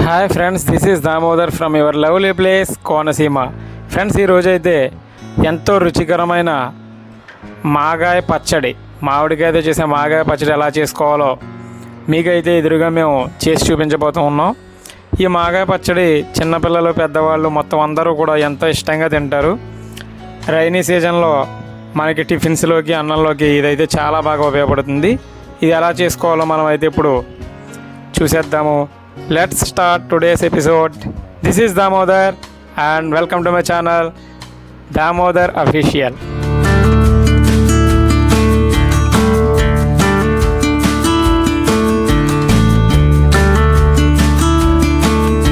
Hi friends this is Damodar from your lovely place Konaseema friends ఈరోజు అయితే ఎంతో రుచికరమైన మాగాయ పచ్చడి మామిడికాయతో చేసే మాగాయ పచ్చడి ఎలా చేసుకోవాలో మీకైతే ఎదురుగా మేము చేసి చూపించబోతూ ఉన్నాం. ఈ మాగాయ పచ్చడి చిన్నపిల్లలు పెద్దవాళ్ళు మొత్తం అందరూ కూడా ఎంతో ఇష్టంగా తింటారు. రైనీ సీజన్లో మనకి టిఫిన్స్లోకి అన్నంలోకి ఇదైతే చాలా బాగా ఉపయోగపడుతుంది. ఇది ఎలా చేసుకోవాలో మనం అయితే ఇప్పుడు చూసేద్దాము. Let's start today's episode this is Damodar and welcome to my channel Damodar official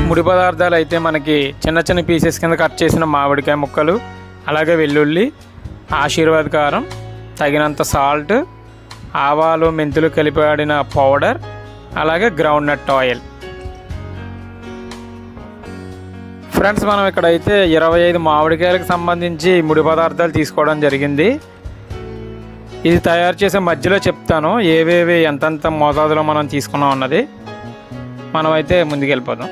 ముడి పదార్థాలు అయితే మనకి చిన్న చిన్న పీసెస్ కింద కట్ చేసిన మామిడికాయ ముక్కలు అలాగే వెల్లుల్లి ఆశీర్వాద్ కారం తగినంత సాల్ట్ ఆవాలు మెంతులు కలిపి పౌడర్ అలాగే గ్రౌండ్ నట్ ఆయిల్ ఫ్రెండ్స్ మనం ఇక్కడైతే ఇరవై ఐదు మామిడికాయలకు సంబంధించి ముడి పదార్థాలు తీసుకోవడం జరిగింది. ఇది తయారు చేసే మధ్యలో చెప్తాను ఏవేవి ఎంతెంత మోతాదులో మనం తీసుకున్నాం అన్నది. మనం అయితే ముందుకెళ్ళిపోదాం.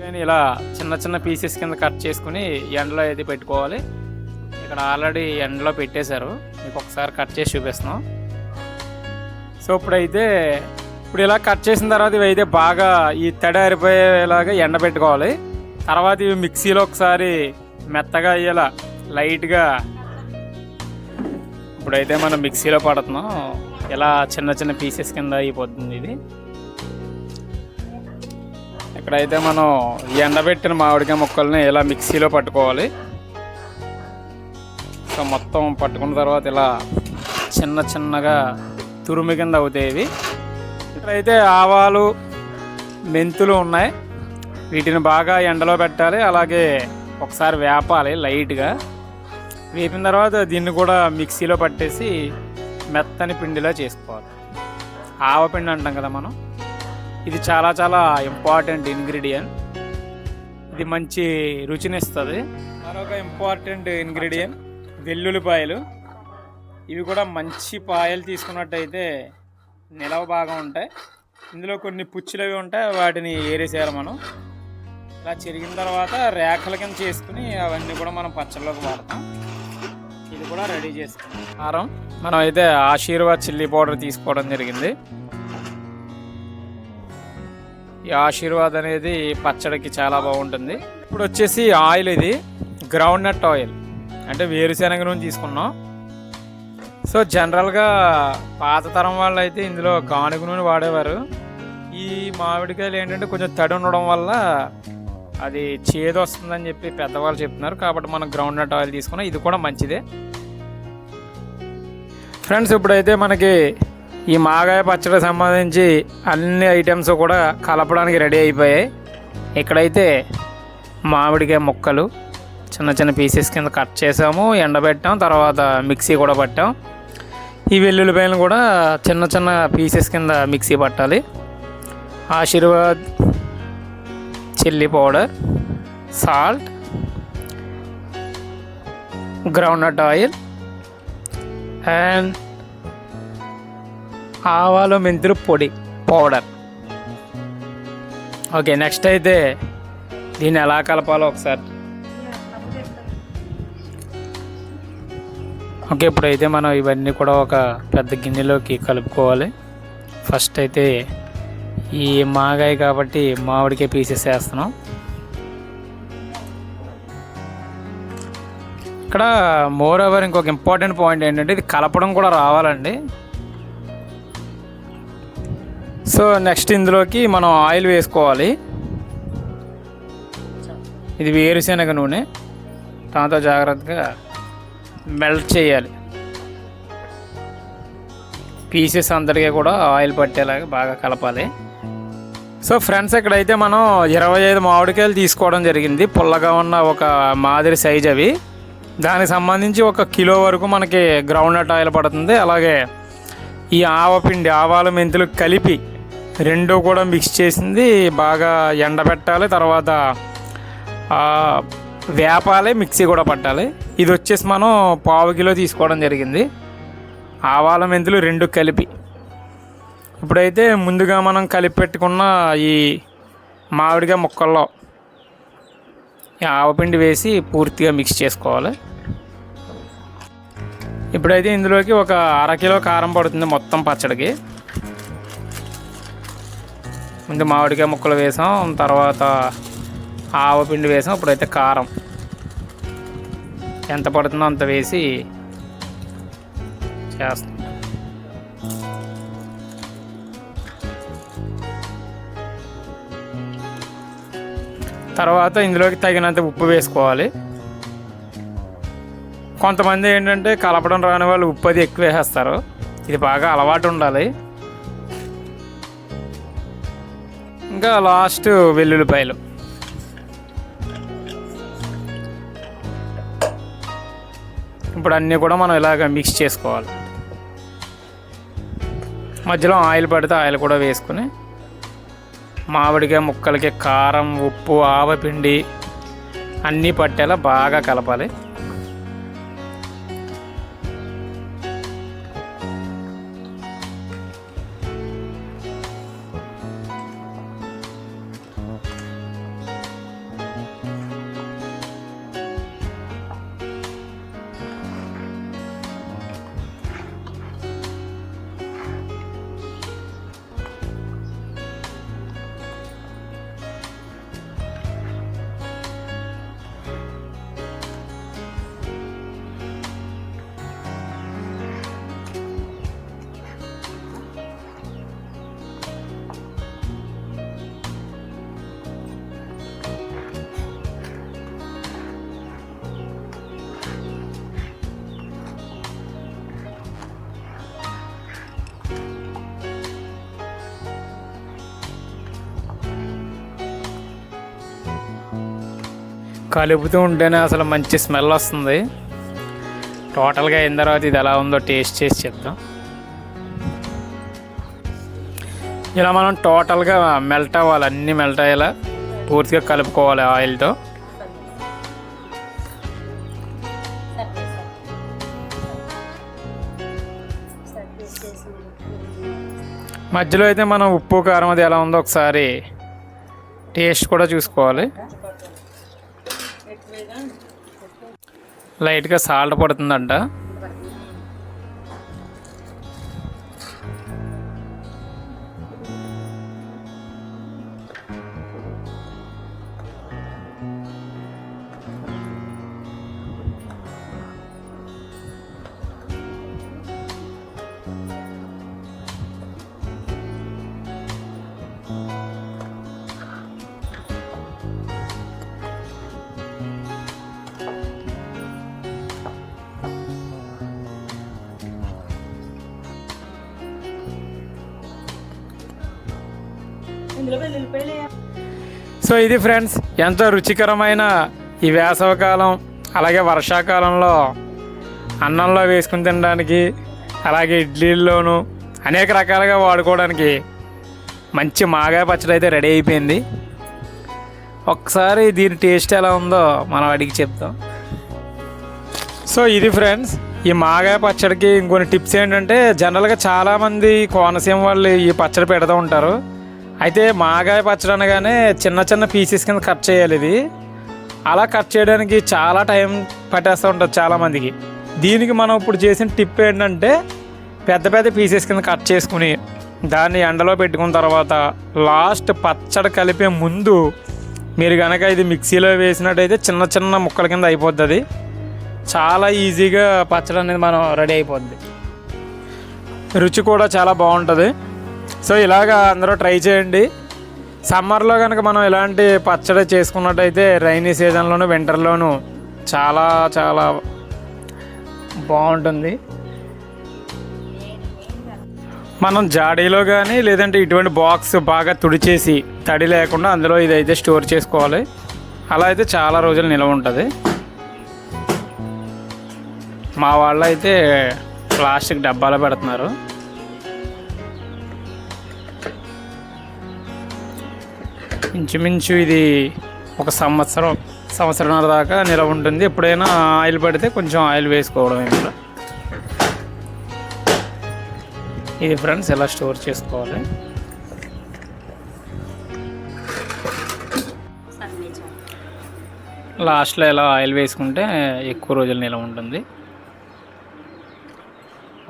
కానీ ఇలా చిన్న చిన్న పీసెస్ కింద కట్ చేసుకుని ఎండలో అయితే పెట్టుకోవాలి. ఇక్కడ ఆల్రెడీ ఎండలో పెట్టేశారు. మీకు ఒకసారి కట్ చేసి చూపిస్తున్నాం. సో ఇప్పుడైతే ఇప్పుడు ఇలా కట్ చేసిన తర్వాత ఇవి అయితే బాగా ఈ తడి ఆరిపోయేలాగా ఎండబెట్టుకోవాలి తర్వాత ఇవి మిక్సీలో ఒకసారి మెత్తగా అయ్యేలా లైట్గా ఇప్పుడైతే మనం మిక్సీలో పడుతున్నాం. ఇలా చిన్న చిన్న పీసెస్ కింద అయిపోతుంది ఇది. ఇక్కడైతే మనం ఎండబెట్టిన మామిడికాయ ముక్కల్ని ఇలా మిక్సీలో పట్టుకోవాలి. సో మొత్తం పట్టుకున్న తర్వాత ఇలా చిన్న చిన్నగా తురుము కింద అవుతాయి ఇవి. ఇక్కడైతే ఆవాలు మెంతులు ఉన్నాయి. వీటిని బాగా ఎండలో పెట్టాలి. అలాగే ఒకసారి వేపాలి లైట్గా. వేపిన తర్వాత దీన్ని కూడా మిక్సీలో పట్టేసి మెత్తని పిండిలా చేసుకోవాలి. ఆవపిండి అంటాం కదా మనం. ఇది చాలా చాలా ఇంపార్టెంట్ ఇంగ్రీడియంట్. ఇది మంచి రుచినిస్తుంది. మరొక ఇంపార్టెంట్ ఇంగ్రీడియంట్ వెల్లుల్లిపాయలు. ఇవి కూడా మంచి పాయలు తీసుకున్నట్టయితే నిలవ బాగా ఉంటాయి. ఇందులో కొన్ని పుచ్చులు అవి ఉంటాయి. వాటిని ఏరేసేయాలి మనం. ఇలా చెరిగిన తర్వాత రేఖల కింద చేసుకుని అవన్నీ కూడా మనం పచ్చళ్ళలోకి వాడతాం. ఇది కూడా రెడీ చేసుకుంటాం కారం. మనం అయితే ఆశీర్వాద్ చిల్లీ పౌడర్ తీసుకోవడం జరిగింది. ఈ ఆశీర్వాద్ అనేది పచ్చడికి చాలా బాగుంటుంది. ఇప్పుడు వచ్చేసి ఆయిల్ ఇది. Groundnut oil. అంటే వేరుశెనగ నుంచి తీసుకున్నాం. సో జనరల్గా పాత తరం వాళ్ళు అయితే ఇందులో గానుగ నూనె వాడేవారు. ఈ మామిడికాయలు ఏంటంటే కొంచెం తడి ఉండడం వల్ల అది చేదు వస్తుందని చెప్పి పెద్దవాళ్ళు చెప్తున్నారు. కాబట్టి మనం గ్రౌండ్ నట్ ఆయిల్ తీసుకున్నాం. ఇది కూడా మంచిదే. ఫ్రెండ్స్ ఇప్పుడైతే మనకి ఈ మాగాయ పచ్చడికి సంబంధించి అన్ని ఐటమ్స్ కూడా కలపడానికి రెడీ అయిపోయాయి. ఇక్కడైతే మామిడికాయ ముక్కలు చిన్న చిన్న పీసెస్ కింద కట్ చేసాము. ఎండబెట్టాం. తర్వాత మిక్సీ కూడా పట్టాం. ఈ వెల్లుల్లిపాయలను కూడా చిన్న చిన్న పీసెస్ కింద మిక్సీ పట్టాలి. Aashirvaad chilli powder salt groundnut oil and ఆవాలు మెంతులు పొడి పౌడర్. ఓకే నెక్స్ట్ అయితే దీన్ని ఎలా కలపాలో ఒకసారి. ఓకే ఇప్పుడైతే మనం ఇవన్నీ కూడా ఒక పెద్ద గిన్నెలోకి కలుపుకోవాలి. ఫస్ట్ అయితే ఈ మాగాయ కాబట్టి మామిడికే పీసెస్ వేస్తున్నాం. ఇక్కడ మోర్ ఓవర్ ఇంకొక ఇంపార్టెంట్ పాయింట్ ఏంటంటే ఇది కలపడం కూడా రావాలండి. సో నెక్స్ట్ ఇందులోకి మనం ఆయిల్ వేసుకోవాలి. ఇది వేరుశనగ నూనె. దాంతో జాగ్రత్తగా మెల్ట్ చేయాలి. పీసెస్ అంతటిగా కూడా ఆయిల్ పట్టేలాగా బాగా కలపాలి. సో ఫ్రెండ్స్ ఇక్కడైతే మనం ఇరవై ఐదు మామిడికాయలు తీసుకోవడం జరిగింది. పుల్లగా ఉన్న ఒక మాదిరి సైజ్ అవి. దానికి సంబంధించి ఒక కిలో వరకు మనకి గ్రౌండ్నట్ ఆయిల్ పడుతుంది. అలాగే ఈ ఆవపిండి ఆవాల మెంతులు కలిపి రెండు కూడా మిక్స్ చేసింది. బాగా ఎండబెట్టాలి. తర్వాత వేపాలి మిక్సీ కూడా పట్టాలి. ఇది వచ్చేసి మనం పావు కిలో తీసుకోవడం జరిగింది. ఆవాల మెంతులు రెండు కలిపి. ఇప్పుడైతే ముందుగా మనం కలిపి పెట్టుకున్న ఈ మామిడికాయ ముక్కల్లో ఈ ఆవపిండి వేసి పూర్తిగా మిక్స్ చేసుకోవాలి. ఇప్పుడైతే ఇందులోకి ఒక అరకిలో కారం పడుతుంది మొత్తం పచ్చడికి. ముందు మామిడికాయ ముక్కలు వేసాం తర్వాత ఆవపిండి వేసాం. ఇప్పుడైతే కారం. ఎంత పడుతుందో అంత వేసి చేస్తాం. తర్వాత ఇందులోకి తగినంత ఉప్పు వేసుకోవాలి. కొంతమంది ఏంటంటే కలపడం రాని వాళ్ళు ఉప్పు అది ఎక్కువ వేసేస్తారు. ఇది బాగా అలవాటు ఉండాలి. ఇంకా లాస్ట్ వెల్లుల్లిపాయలు. ఇప్పుడు అన్నీ కూడా మనం ఇలాగ మిక్స్ చేసుకోవాలి. మధ్యలో ఆయిల్ పడితే ఆయిల్ కూడా వేసుకుని మామిడికాయ ముక్కలకి కారం ఉప్పు ఆవపిండి అన్నీ పట్టేలా బాగా కలపాలి. కలుపుతూ ఉంటేనే అసలు మంచి స్మెల్ వస్తుంది. టోటల్గా అయిన తర్వాత ఇది ఎలా ఉందో టేస్ట్ చేసి చెప్తాం. ఇలా మనం టోటల్గా మెల్ట్ అవ్వాలి అన్నీ మెల్ట్ అయ్యేలా పూర్తిగా కలుపుకోవాలి ఆయిల్తో మధ్యలో అయితే మనం ఉప్పు కారం అది ఎలా ఉందో ఒకసారి టేస్ట్ కూడా చూసుకోవాలి. లైట్గా సాల్ట్ పడుతుందంట. సో ఇది ఫ్రెండ్స్ ఎంతో రుచికరమైన ఈ వేసవకాలం అలాగే వర్షాకాలంలో అన్నంలో వేసుకుని తినడానికి అలాగే ఇడ్లీల్లోనూ అనేక రకాలుగా వాడుకోవడానికి మంచి మాగాయ పచ్చడి అయితే రెడీ అయిపోయింది. ఒకసారి దీని టేస్ట్ ఎలా ఉందో మనం అడిగి చెప్తాం. సో ఇది ఫ్రెండ్స్ ఈ మాగాయ పచ్చడికి ఇంకొన్ని టిప్స్ ఏంటంటే జనరల్గా చాలామంది కోనసీమ వాళ్ళు ఈ పచ్చడి పెడుతూ ఉంటారు. అయితే మాగాయ పచ్చడి అనగానే చిన్న చిన్న పీసెస్ కింద కట్ చేయాలి ఇది. అలా కట్ చేయడానికి చాలా టైం పట్టేస్తూ ఉంటుంది చాలామందికి దీనికి మనం ఇప్పుడు చేసిన టిప్ ఏంటంటే పెద్ద పెద్ద పీసెస్ కింద కట్ చేసుకుని దాన్ని ఎండలో పెట్టుకున్న తర్వాత లాస్ట్ పచ్చడి కలిపే ముందు మీరు కనుక ఇది మిక్సీలో వేసినట్టయితే చిన్న చిన్న ముక్కల కింద అయిపోతుంది. చాలా ఈజీగా పచ్చడి అనేది మనం రెడీ అయిపోద్ది. రుచి కూడా చాలా బాగుంటుంది. సో ఇలాగా అందరూ ట్రై చేయండి. సమ్మర్లో కనుక మనం ఇలాంటి పచ్చడి చేసుకున్నట్టయితే రైనీ సీజన్లోను వింటర్లోను చాలా చాలా బాగుంటుంది. మనం జాడీలో కానీ లేదంటే ఇటువంటి బాక్స్ బాగా తుడిచేసి తడి లేకుండా అందులో ఇదైతే స్టోర్ చేసుకోవాలి. అలా అయితే చాలా రోజులు నిల్వ ఉంటుంది. మా వాళ్ళు అయితే ప్లాస్టిక్ డబ్బాలో పెడుతున్నారు. ఇంచుమించు ఇది ఒక సంవత్సరం సంవత్సరంన్నర దాకా నిలవ ఉంటుంది. ఎప్పుడైనా ఆయిల్ పడితే కొంచెం ఆయిల్ వేసుకోవడం ఇంట్లో ఇది ఫ్రెండ్స్ ఎలా స్టోర్ చేసుకోవాలి? లాస్ట్లో ఇలా ఆయిల్ వేసుకుంటే ఎక్కువ రోజులు నిలవ ఉంటుంది.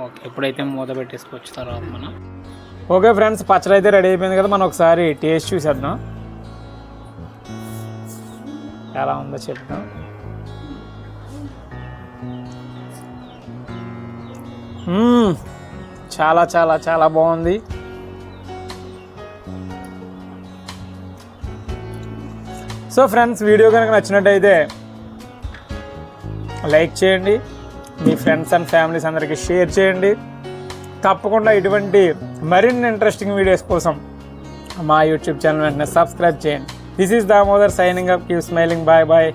ఓకే ఎప్పుడైతే మూత పెట్టేసుకోవచ్చు తర్వాత మనం. ఓకే ఫ్రెండ్స్ పచ్చడి అయితే రెడీ అయిపోయింది కదా మనం ఒకసారి టేస్ట్ చూసేద్దాం. ఎలా ఉందో చెప్తాం చాలా చాలా చాలా బాగుంది. సో ఫ్రెండ్స్ వీడియో కనుక నచ్చినట్టయితే లైక్ చేయండి. మీ ఫ్రెండ్స్ అండ్ ఫ్యామిలీస్ అందరికీ షేర్ చేయండి. తప్పకుండా ఇటువంటి మరిన్ని ఇంట్రెస్టింగ్ వీడియోస్ కోసం మా యూట్యూబ్ ఛానల్ వెంటనే సబ్స్క్రైబ్ చేయండి. This is Damodar signing up. Keep smiling. Bye bye.